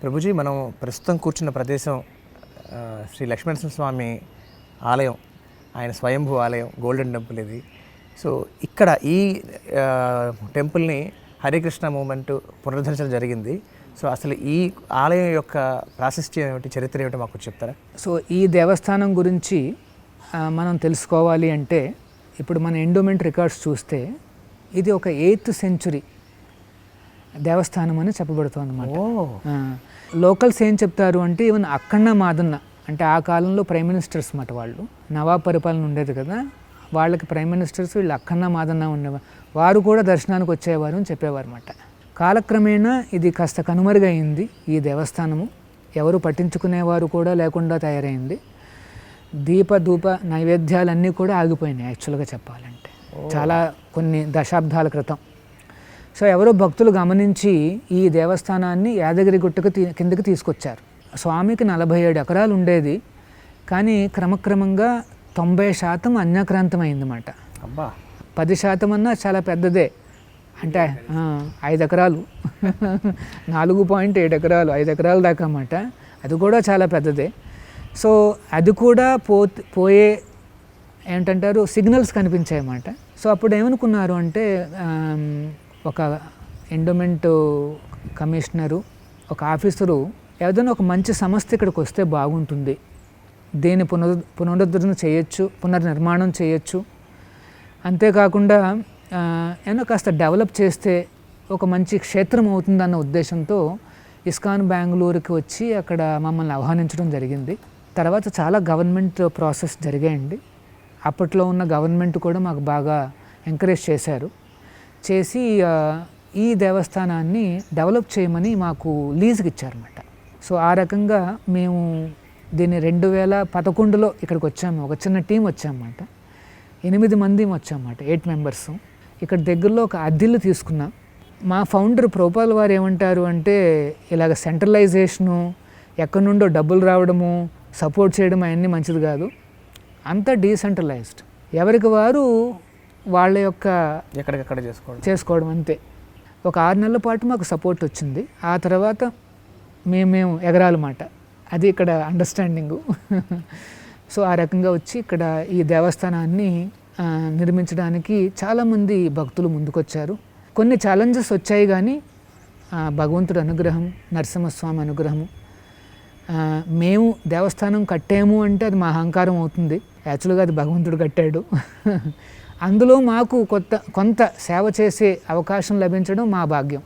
ప్రభుజీ మనం ప్రస్తుతం కూర్చున్న ప్రదేశం శ్రీ లక్ష్మీనరసింహ స్వామి ఆలయం ఆయన స్వయంభూ ఆలయం గోల్డెన్ టెంపుల్ ఇది. సో ఇక్కడ ఈ టెంపుల్ని హరికృష్ణ మూమెంట్ పునరుద్ధరించడం జరిగింది. సో అసలు ఈ ఆలయం యొక్క ప్రాశస్త్యం ఏమిటి చరిత్ర ఏమిటి మాకు చెప్తారా? సో ఈ దేవస్థానం గురించి మనం తెలుసుకోవాలి అంటే ఇప్పుడు మన ఎండోమెంట్ రికార్డ్స్ చూస్తే ఇది ఒక ఎయిత్ సెంచురీ. దేవస్థానం అని చెప్పబడుతుంది అనమాట ఓ లోకల్స్ ఏం చెప్తారు అంటే ఈవెన్ అక్కన్న మాదన్న అంటే ఆ కాలంలో ప్రైమ్ మినిస్టర్స్ మాట వాళ్ళు. నవాబ్ పరిపాలన ఉండేది కదా వాళ్ళకి ప్రైమ్ మినిస్టర్స్ వీళ్ళు అక్కన్న మాదన్న ఉండేవారు వారు కూడా దర్శనానికి వచ్చేవారు అని చెప్పేవారు అనమాట కాలక్రమేణా ఇది కాస్త కనుమరుగైంది ఈ దేవస్థానము. ఎవరు పట్టించుకునేవారు కూడా లేకుండా తయారైంది. దీప ధూప నైవేద్యాలన్నీ కూడా ఆగిపోయినాయి యాక్చువల్గా చెప్పాలంటే. చాలా కొన్ని దశాబ్దాల క్రితం. సో ఎవరో భక్తులు గమనించి ఈ దేవస్థానాన్ని యాదగిరి గుట్టకు కిందకి తీసుకొచ్చారు. స్వామికి నలభై ఏడు ఎకరాలు ఉండేది. కానీ క్రమక్రమంగా తొంభై శాతం అన్యాక్రాంతం అయిందన్నమాట అబ్బా! పది శాతం అన్నా చాలా పెద్దదే. అంటే ఐదు ఎకరాలు. నాలుగు పాయింట్ ఏడు ఎకరాలు ఐదు ఎకరాల దాకా అన్నమాట. అది కూడా చాలా పెద్దదే. సో అది కూడా పో పోయే ఏంటంటారు? సిగ్నల్స్ కనిపించాయి అన్నమాట సో అప్పుడు ఏమనుకున్నారు అంటే ఒక ఎండోమెంట్ కమిషనరు ఒక ఆఫీసరు ఏదైనా ఒక మంచి సంస్థ ఇక్కడికి వస్తే బాగుంటుంది. దేని పునరు పునరుద్ధరణ చేయొచ్చు పునర్నిర్మాణం చేయొచ్చు. అంతేకాకుండా ఆ, కాస్త డెవలప్ చేస్తే ఒక మంచి క్షేత్రం అవుతుందన్న ఉద్దేశంతో ఇస్కాన్ బెంగళూరుకి వచ్చి అక్కడ మమ్మల్ని ఆహ్వానించడం జరిగింది. తర్వాత చాలా గవర్నమెంట్ ప్రాసెస్ జరిగాయండి. అప్పట్లో ఉన్న గవర్నమెంట్ కూడా మాకు బాగా ఎంకరేజ్ చేశారు. చేసి ఈ దేవస్థానాన్ని డెవలప్ చేయమని మాకు లీజుకి ఇచ్చారన్నమాట సో ఆ రకంగా మేము దీన్ని రెండు వేల పదకొండులో ఇక్కడికి వచ్చాము. ఒక చిన్న టీం వచ్చామన్నమాట. ఎనిమిది మంది వచ్చామన్నమాట ఎయిట్ మెంబర్స్. ఇక్కడ దగ్గరలో ఒక అద్దెలు తీసుకున్నాం. మా ఫౌండర్ ప్రోపాల్ వారు ఏమంటారు అంటే ఇలాగ సెంట్రలైజేషను ఎక్కడి నుండో డబ్బులు రావడము సపోర్ట్ చేయడం అవన్నీ మంచిది కాదు. అంతా డీసెంట్రలైజ్డ్. ఎవరికి వారు వాళ్ళ యొక్క ఎక్కడికక్కడ చేసుకోవడం. చేసుకోవడం అంతే. ఒక ఆరు నెలల పాటు మాకు సపోర్ట్ వచ్చింది. ఆ తర్వాత మేము మేము ఎగరాలన్నమాట. అది ఇక్కడ అండర్స్టాండింగు సో ఆ రకంగా వచ్చి ఇక్కడ ఈ దేవస్థానాన్ని నిర్మించడానికి చాలామంది భక్తులు ముందుకొచ్చారు. కొన్ని ఛాలెంజెస్ వచ్చాయి కానీ భగవంతుడి అనుగ్రహం నరసింహస్వామి అనుగ్రహము మేము దేవస్థానం కట్టాము అంటే అది మా అహంకారం అవుతుంది. యాక్చువల్గా అది భగవంతుడు కట్టాడు. అందులో మాకు కొత్త కొంత సేవ చేసే అవకాశం లభించడం మా భాగ్యం.